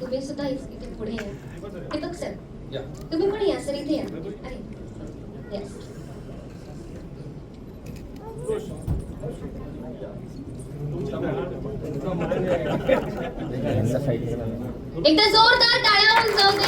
तुम्ही सुद्धा इथे पुढे दीपक सर तुम्ही पण या सर इथे या. अरे. येस एकदा जोरदार टाळ्या होऊन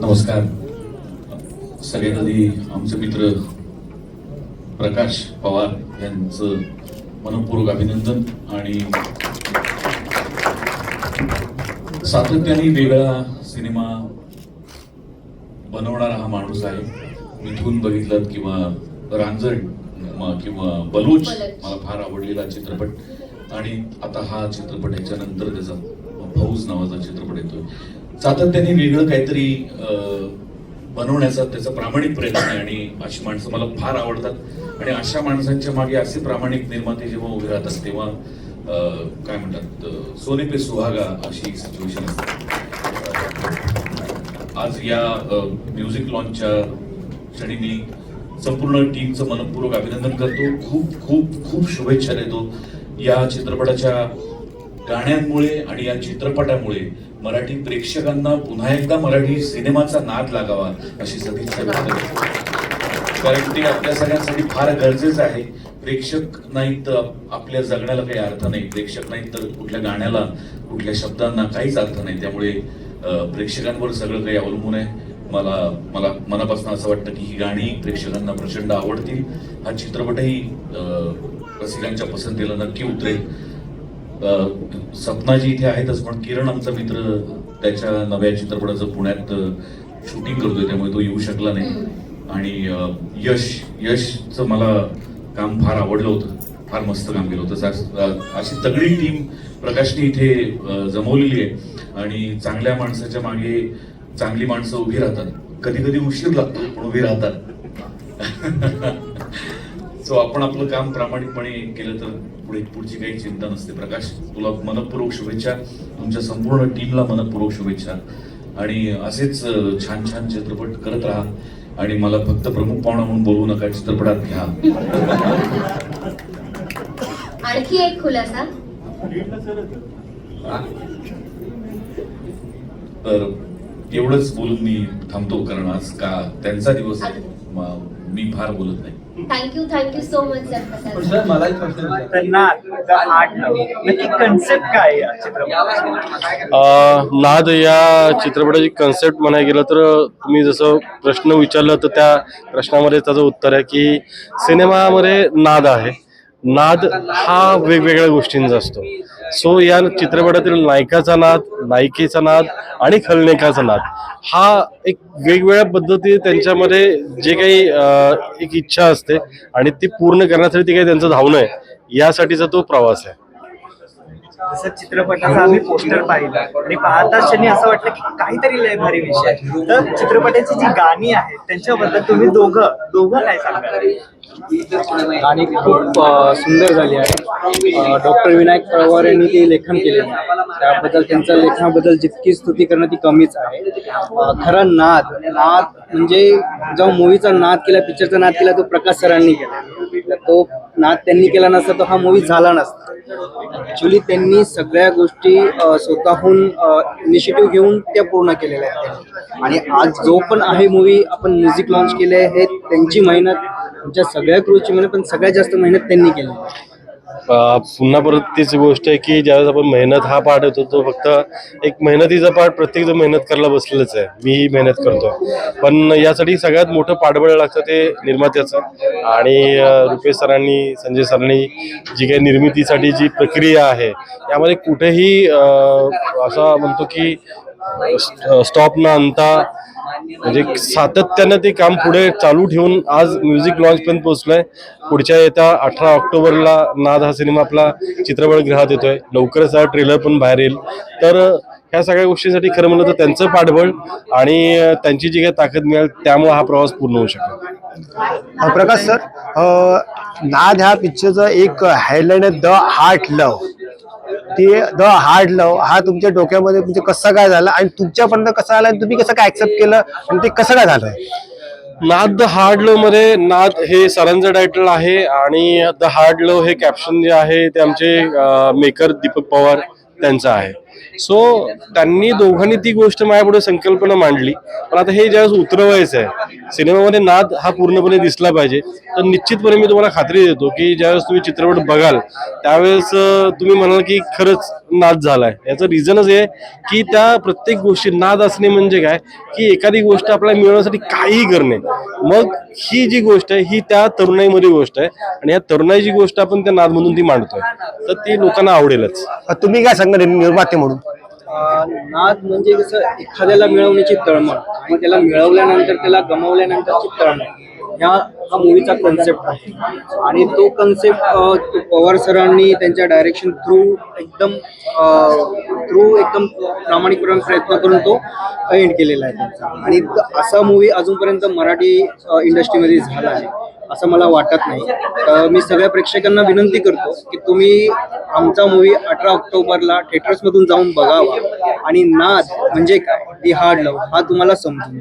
नमस्कार. सगळ्यात आधी आमचे मित्र प्रकाश पवार यांचं मनपूर्वक अभिनंदन आणि सातत्याने वेगळा सिनेमा बनवणारा हा माणूस आहे. मिथून बघितलं किंवा रांजण किंवा बलूच मला फार आवडलेला चित्रपट. आणि आता हा चित्रपट याच्यानंतर त्याचा फौज नावाचा चित्रपट येतोय. सातत्याने वेगळं काहीतरी बनवण्याचा त्याचा प्रामाणिक प्रयत्न आहे आणि अशी माणसं मला फार आवडतात. आणि अशा माणसांच्या मागे असे प्रामाणिक निर्माते जेव्हा उभे राहतात तेव्हा काय म्हणतात सोने पे सुहागा अशी सिच्युएशन असते. आज या म्युझिक लॉन्चच्या क्षणी मी संपूर्ण टीमचं मनपूर्वक अभिनंदन करतो. खूप खूप खूप शुभेच्छा देतो. या चित्रपटाच्या गाण्यांमुळे आणि या चित्रपटामुळे मराठी प्रेक्षकांना पुन्हा एकदा मराठी सिनेमाचा नाद लागावा अशी सदिच्छा कारण ते आपल्या सगळ्यांसाठी फार गरजेचं आहे. प्रेक्षक नाही तर आपल्या जगण्याला काही अर्थ नाही. प्रेक्षक नाही तर कुठल्या गाण्याला कुठल्या शब्दांना काहीच अर्थ नाही. त्यामुळे प्रेक्षकांवर सगळं काही अवलंबून आहे. मला मला मनापासून असं वाटतं की ही गाणी प्रेक्षकांना प्रचंड आवडतील. हा चित्रपटही रसिकांच्या पसंतीला नक्की उतरेल. सपनाजी इथे आहेतच पण किरण आमचा मित्र त्याच्या नव्या चित्रपटाचं पुण्यात शूटिंग करतोय त्यामुळे तो येऊ शकला नाही. आणि यश यशचं मला काम फार आवडलं होतं. फार मस्त काम केलं होतं. अशी तगडी टीम प्रकाशने इथे जमवलेली आहे. आणि चांगल्या माणसाच्या मागे चांगली माणसं उभी राहतात. कधी कधी उशीर लागतो पण उभी राहतात. सो आपण आपलं काम प्रामाणिकपणे केलं तर पुढे पुढची काही चिंता नसते. प्रकाश तुला मनपूर्वक शुभेच्छा. तुमच्या संपूर्ण टीमला मनपूर्वक शुभेच्छा. आणि असेच छान छान चित्रपट करत राहा. आणि मला फक्त प्रमुख पाहुणा म्हणून बोलू नका चित्रपटात घ्या. आणखी एक खुलासा. तर एवढंच बोलून मी थांबतो कारण आज का त्यांचा दिवस मी फार बोलत नाही. Thank you thank you so much sir sir मला एक प्रश्न नक्की कन्सेप्ट काय या नाद या चित्रपटाची कन्सेप्ट म्हणायला गेलं तर तुम्ही जसं प्रश्न विचारलं तर त्या प्रश्नामध्ये त्याचं उत्तर आहे की सिनेमामध्ये नाद आहे. नाद हा वेगवेगळ्या गोष्टींचा असतो. सो या चित्रपटातील नायकाचा नाद नायिकेचा नाद आणि खलनेकाचा नाद हा एक वेगवेगळ्या पद्धती त्यांच्यामध्ये जे काही एक इच्छा असते आणि ती पूर्ण करण्यासाठी ते काही त्यांचं धावणं आहे यासाठीचा तो प्रवास आहे. जसं चित्रपटाचा आम्ही पोस्टर पाहिला. आणि पाहताच त्यांनी असं वाटलं की काहीतरी लय भारी विषय आहे. तर चित्रपटाची जी गाणी आहेत त्यांच्याबद्दल तुम्ही दोघं दोघं काय सांगा गाणी खूप सुंदर झाली आहे डॉक्टर विनायक पवार यांनी ते लेखन केले त्याबद्दल त्यांच्या लेखनाबद्दल जितकी स्तुती करणं ती कमीच आहे. खरं नाद नाद म्हणजे जो मूवीचा नाद केला पिक्चरचा नाद केला तो प्रकाश सरांनी केला. तो नाद त्यांनी केला नसता तो हा मूवी झाला नसता. ऍक्च्युली त्यांनी सगळ्या गोष्टी स्वतःहून इनिशिएटिव्ह घेऊन त्या पूर्ण केलेल्या आहेत त्यांनी. आणि आज जो पण आहे मूवी आपण म्युझिक लॉन्च केले हे त्यांची मेहनत आमच्या सगळ्या क्रूची मेहनत पण सगळ्यात जास्त मेहनत त्यांनी केली आहे पुन्हा परत तीच गोष्ट आहे की ज्यावेळेस आपण मेहनत हा पाठ येतो तो फक्त एक मेहनतीचा पार्ट प्रत्येक जण मेहनत करायला बसलेलंच आहे. मीही मेहनत करतो पण यासाठी सगळ्यात मोठं पाठबळ लागतं ते निर्मात्याचं. आणि रुपेश सरांनी संजय सरांनी जी काही निर्मितीसाठी जी प्रक्रिया आहे यामध्ये कुठेही असा असं म्हणतो की स्टॉप न आणता म्हणजे सातत्यानं ते काम पुढे चालू ठेवून आज म्युझिक लॉन्च पर्यंत पोहोचलोय. पुढच्या येत्या अठरा ऑक्टोबरला नाद हा सिनेमा आपला चित्रपटगृहात येतोय. लवकरच हा ट्रेलर पण बाहेर येईल. तर ह्या सगळ्या गोष्टींसाठी खरं म्हणलं तर त्यांचं पाठबळ आणि त्यांची जी काही ताकद मिळेल त्यामुळे हा प्रवास पूर्ण होऊ शकेल. प्रकाश सर नाद ह्या पिक्चरचं एक हायलाईन आहे द हार्ट लव ते द हार्ड लव हा तुमच्या डोक्यामध्ये म्हणजे कसं काय झालं आणि तुमच्यापर्यंत कसं आलं आणि तुम्ही कसं काय ऍक्सेप्ट केलं आणि ते कसं काय झालं? नाद द हार्ड लवमध्ये नाद हे सरांचं टायटल आहे आणि द हार्ड लव हे कॅप्शन जे आहे ते आमचे मेकर दीपक पवार त्यांचं आहे. सो त्यांनी दोघांनी ती गोष्ट माझ्यापुढे संकल्पना मांडली. पण आता हे ज्यावेळेस उतरवायचं आहे सिनेमामध्ये नाद हा पूर्णपणे दिसला पाहिजे. तर निश्चितपणे मी तुम्हाला खात्री देतो की ज्यावेळेस तुम्ही चित्रपट बघाल त्यावेळेस तुम्ही म्हणाल की खरंच नाद झालाय. याचं रिझनच आहे की त्या प्रत्येक गोष्टी नाद असणे म्हणजे काय? की एखादी गोष्ट आपल्याला मिळवण्यासाठी काहीही करणे. मग ही जी गोष्ट आहे ही त्या तरुणाईमध्ये गोष्ट आहे. आणि या तरुणाईची गोष्ट आपण त्या नादमधून ती मांडतोय. तर ती लोकांना आवडेलच. तुम्ही काय सांगणार निर्माते म्हणून? नाद म्हणजे कसं एखाद्याला मिळवण्याची तळमळ. आणि त्याला मिळवल्यानंतर त्याला गमावल्यानंतरची तळमळ. ह्या हा मूवीचा कन्सेप्ट आहे. आणि तो कन्सेप्ट पवार सरांनी त्यांच्या डायरेक्शन थ्रू एकदम थ्रू एकदम प्रामाणिकपणे प्रयत्न करून तो एंड केलेला आहे त्यांचा. आणि असा मूवी अजूनपर्यंत मराठी इंडस्ट्रीमध्ये झाला आहे असं मला वाटत नाही. तर मी सगळ्या प्रेक्षकांना विनंती करतो की तुम्ही आमचा मूवी अठरा ऑक्टोबरला थिएटर्समधून जाऊन बघावा. आणि नाद म्हणजे काय? दी हार्ड लव हा तुम्हाला समजून